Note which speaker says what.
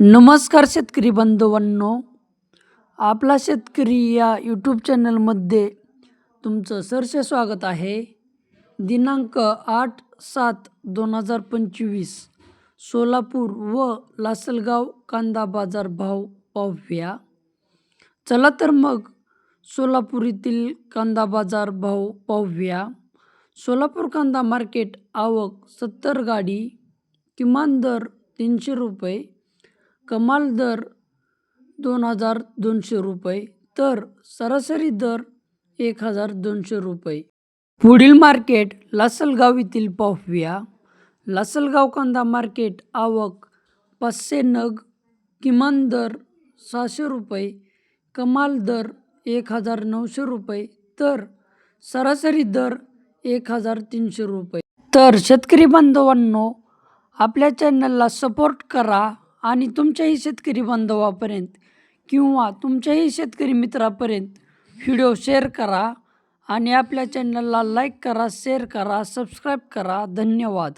Speaker 1: नमस्कार शेतकरी बांधवांनो आपला शेतकरी या यूट्यूब चॅनलमध्ये तुमचं सरसे स्वागत आहे. दिनांक आठ सात दोन हजार पंचवीस सोलापूर व लासलगाव कांदा बाजार भाव पाहूया. चला तर मग सोलापूर येथील कांदा बाजार भाव पाहूया. सोलापूर कांदा मार्केट आवक सत्तर गाडी किमान दर तीनशे रुपये कमाल दर दोन हजार दोनशे रुपये तर सरासरी दर एक हजार दोनशे रुपये. पुढील मार्केट लासलगाव येथील पाहूया लासलगाव कांदा मार्केट आवक पाचशे नग किमान दर सहाशे रुपये कमाल दर एक हजार नऊशे रुपये तर सरासरी दर एक हजार तीनशे रुपये. तर शेतकरी बांधवांनो आपल्या चॅनलला सपोर्ट करा. आणि तुमच्याही शेतकरी बांधवापर्यंत किंवा तुमच्याही शेतकरी मित्रापर्यंत व्हिडिओ शेअर करा आणि आपल्या चॅनलला लाईक करा शेअर करा सबस्क्राईब करा. धन्यवाद.